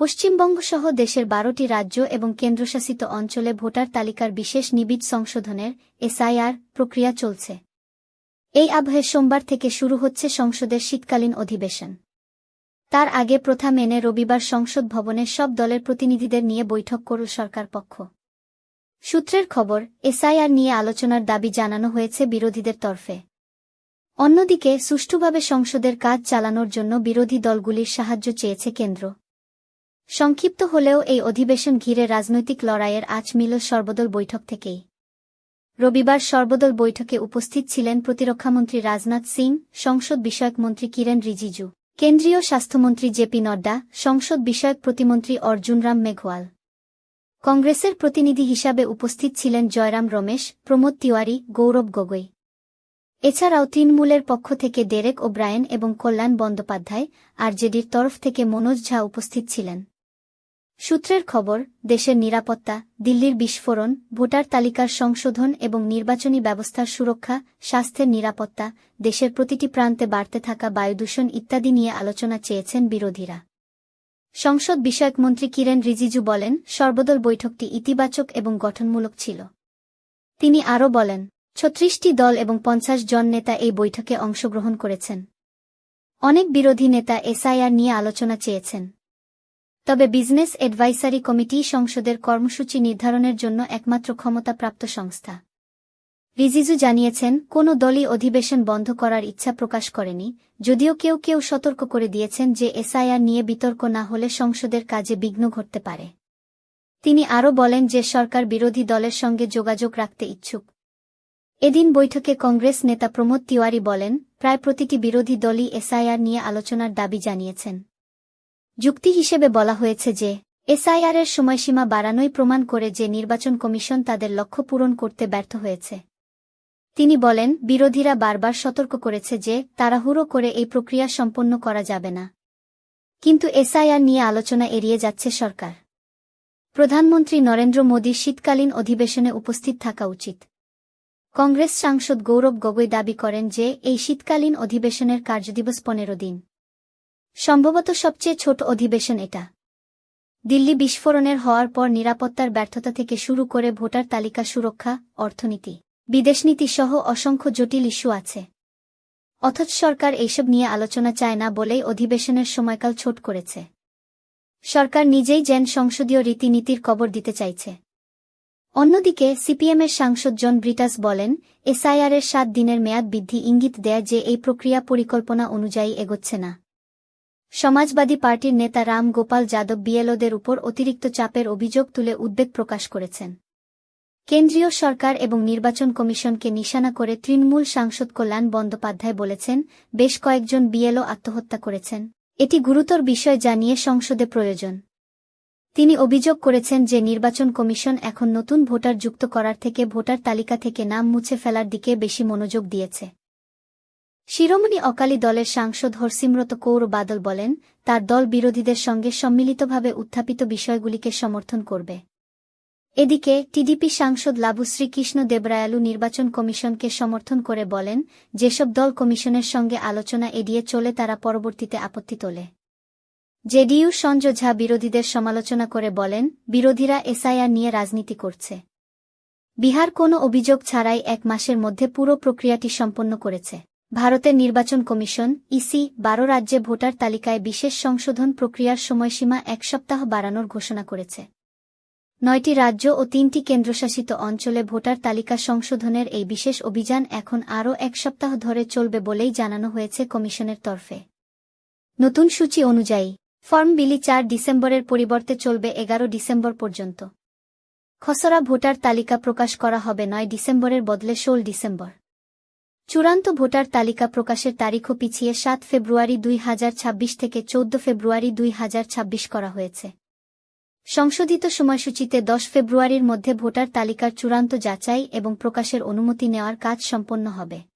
পশ্চিমবঙ্গসহ দেশের বারোটি রাজ্য এবং কেন্দ্রশাসিত অঞ্চলে ভোটার তালিকার বিশেষ নিবিড় সংশোধনের এসআইআর প্রক্রিয়া চলছে। এই আবহে সোমবার থেকে শুরু হচ্ছে সংসদের শীতকালীন অধিবেশন। তার আগে প্রথা মেনে রবিবার সংসদ ভবনে সব দলের প্রতিনিধিদের নিয়ে বৈঠক করল সরকার পক্ষ। সূত্রের খবর, এসআইআর নিয়ে আলোচনার দাবি জানানো হয়েছে বিরোধীদের তরফে। অন্যদিকে, সুষ্ঠুভাবে সংসদের কাজ চালানোর জন্য বিরোধী দলগুলির সাহায্য চেয়েছে কেন্দ্র। সংক্ষিপ্ত হলেও এই অধিবেশন ঘিরে রাজনৈতিক লড়াইয়ের আঁচ মিল সর্বদল বৈঠক থেকেই। রবিবার সর্বদল বৈঠকে উপস্থিত ছিলেন প্রতিরক্ষামন্ত্রী রাজনাথ সিং, সংসদ বিষয়ক মন্ত্রী কিরেন রিজিজু, কেন্দ্রীয় স্বাস্থ্যমন্ত্রী জেপি নড্ডা, সংসদ বিষয়ক প্রতিমন্ত্রী অর্জুনরাম মেঘওয়াল। কংগ্রেসের প্রতিনিধি হিসাবে উপস্থিত ছিলেন জয়রাম রমেশ, প্রমোদ তিওয়ারি, গৌরব গগৈ। এছাড়াও তৃণমূলের পক্ষ থেকে ডেরেক ওব্রায়েন এবং কল্যাণ বন্দ্যোপাধ্যায় আর আরজেডির তরফ থেকে মনোজ ঝা উপস্থিত ছিলেন। সূত্রের খবর, দেশের নিরাপত্তা, দিল্লির বিস্ফোরণ, ভোটার তালিকার সংশোধন এবং নির্বাচনী ব্যবস্থার সুরক্ষা, স্বাস্থ্যের নিরাপত্তা, দেশের প্রতিটি প্রান্তে বাড়তে থাকা বায়ুদূষণ ইত্যাদি নিয়ে আলোচনা চেয়েছেন বিরোধীরা। সংসদ বিষয়ক মন্ত্রী কিরেন রিজিজু বলেন, সর্বদল বৈঠকটি ইতিবাচক এবং গঠনমূলক ছিল। তিনি আরও বলেন, ছত্রিশটি দল এবং পঞ্চাশ জন নেতা এই বৈঠকে অংশগ্রহণ করেছেন। অনেক বিরোধী নেতা এসআইআর নিয়ে আলোচনা চেয়েছেন। তবে বিজনেস অ্যাডভাইসারি কমিটি সংসদের কর্মসূচি নির্ধারণের জন্য একমাত্র ক্ষমতাপ্রাপ্ত সংস্থা। রিজিজু জানিয়েছেন, কোনো দলই অধিবেশন বন্ধ করার ইচ্ছা প্রকাশ করেনি, যদিও কেউ কেউ সতর্ক করে দিয়েছেন যে এসআইআর নিয়ে বিতর্ক না হলে সংসদের কাজে বিঘ্ন ঘটতে পারে। তিনি আরও বলেন যে সরকার বিরোধী দলের সঙ্গে যোগাযোগ রাখতে ইচ্ছুক। এদিন বৈঠকে কংগ্রেস নেতা প্রমোদ তিওয়ারি বলেন, প্রায় প্রতিটি বিরোধী দলই এসআইআর নিয়ে আলোচনার দাবি জানিয়েছেন। যুক্তি হিসেবে বলা হয়েছে যে, এসআইআরের সময়সীমা বাড়ানোই প্রমাণ করে যে নির্বাচন কমিশন তাদের লক্ষ্য পূরণ করতে ব্যর্থ হয়েছে। তিনি বলেন, বিরোধীরা বারবার সতর্ক করেছে যে, তাড়াহুড়ো করে এই প্রক্রিয়া সম্পন্ন করা যাবে না। কিন্তু এসআইআর নিয়ে আলোচনা এড়িয়ে যাচ্ছে সরকার। প্রধানমন্ত্রী নরেন্দ্র মোদীর শীতকালীন অধিবেশনে উপস্থিত থাকা উচিত। কংগ্রেস সাংসদ গৌরব গগৈ দাবি করেন যে, এই শীতকালীন অধিবেশনের কার্যদিবস পনেরো দিন। সম্ভবত সবচেয়ে ছোট অধিবেশন এটা। দিল্লি বিস্ফোরণের হওয়ার পর নিরাপত্তার ব্যর্থতা থেকে শুরু করে ভোটার তালিকা সুরক্ষা, অর্থনীতি, বিদেশনীতি সহ অসংখ্য জটিল ইস্যু আছে। অথচ সরকার এইসব নিয়ে আলোচনা চায় না বলেই অধিবেশনের সময়কাল ছোট করেছে। সরকার নিজেই যেন সংসদীয় রীতিনীতির কবর দিতে চাইছে। অন্যদিকে সিপিএমের সাংসদ জন ব্রিটাস বলেন, এসআইআরের সাত দিনের মেয়াদ বৃদ্ধি ইঙ্গিত দেয় যে এই প্রক্রিয়া পরিকল্পনা অনুযায়ী এগোচ্ছে না। সমাজবাদী পার্টির নেতা রাম গোপাল যাদব বিএলওদের উপর অতিরিক্ত চাপের অভিযোগ তুলে উদ্বেগ প্রকাশ করেছেন। কেন্দ্রীয় সরকার এবং নির্বাচন কমিশনকে নিশানা করে তৃণমূল সাংসদ কল্যাণ বন্দ্যোপাধ্যায় বলেছেন, বেশ কয়েকজন বিএলও আত্মহত্যা করেছেন। এটি গুরুতর বিষয় জানিয়ে সংসদে প্রয়োজন। তিনি অভিযোগ করেছেন যে নির্বাচন কমিশন এখন নতুন ভোটার যুক্ত করার থেকে ভোটার তালিকা থেকে নাম মুছে ফেলার দিকে বেশি মনোযোগ দিয়েছে। শিরোমণি অকালী দলের সাংসদ হরসিমরত কৌর বাদল বলেন, তার দল বিরোধীদের সঙ্গে সম্মিলিতভাবে উত্থাপিত বিষয়গুলিকে সমর্থন করবে। এদিকে, টিডিপি সাংসদ লাবু শ্রীকৃষ্ণ দেবরায়ালু নির্বাচন কমিশনকে সমর্থন করে বলেন, যেসব দল কমিশনের সঙ্গে আলোচনা এড়িয়ে চলে তারা পরবর্তীতে আপত্তি তোলে। জেডিইউ সঞ্জয় ঝা বিরোধীদের সমালোচনা করে বলেন, বিরোধীরা এসআইআর নিয়ে রাজনীতি করছে। বিহার কোনো অভিযোগ ছাড়াই এক মাসের মধ্যে পুরো প্রক্রিয়াটি সম্পন্ন করেছে। ভারতের নির্বাচন কমিশন, ইসি, বারো রাজ্যে ভোটার তালিকায় বিশেষ সংশোধন প্রক্রিয়ার সময়সীমা এক সপ্তাহ বাড়ানোর ঘোষণা করেছে। নয়টি রাজ্য ও তিনটি কেন্দ্রশাসিত অঞ্চলে ভোটার তালিকা সংশোধনের এই বিশেষ অভিযান এখন আরও এক সপ্তাহ ধরে চলবে বলেই জানানো হয়েছে কমিশনের তরফে। নতুন সূচি অনুযায়ী, ফর্ম বিলি চার ডিসেম্বরের পরিবর্তে চলবে এগারো ডিসেম্বর পর্যন্ত। খসড়া ভোটার তালিকা প্রকাশ করা হবে নয় ডিসেম্বরের বদলে ষোল ডিসেম্বর। চূড়ান্ত ভোটার তালিকা প্রকাশের তারিখও পিছিয়ে সাত ফেব্রুয়ারি দুই হাজার ছাব্বিশ থেকে চৌদ্দ ফেব্রুয়ারি দুই হাজার ছাব্বিশ করা হয়েছে। সংশোধিত সময়সূচিতে দশ ফেব্রুয়ারির মধ্যে ভোটার তালিকার চূড়ান্ত যাচাই এবং প্রকাশের অনুমতি নেওয়ার কাজ সম্পন্ন হবে।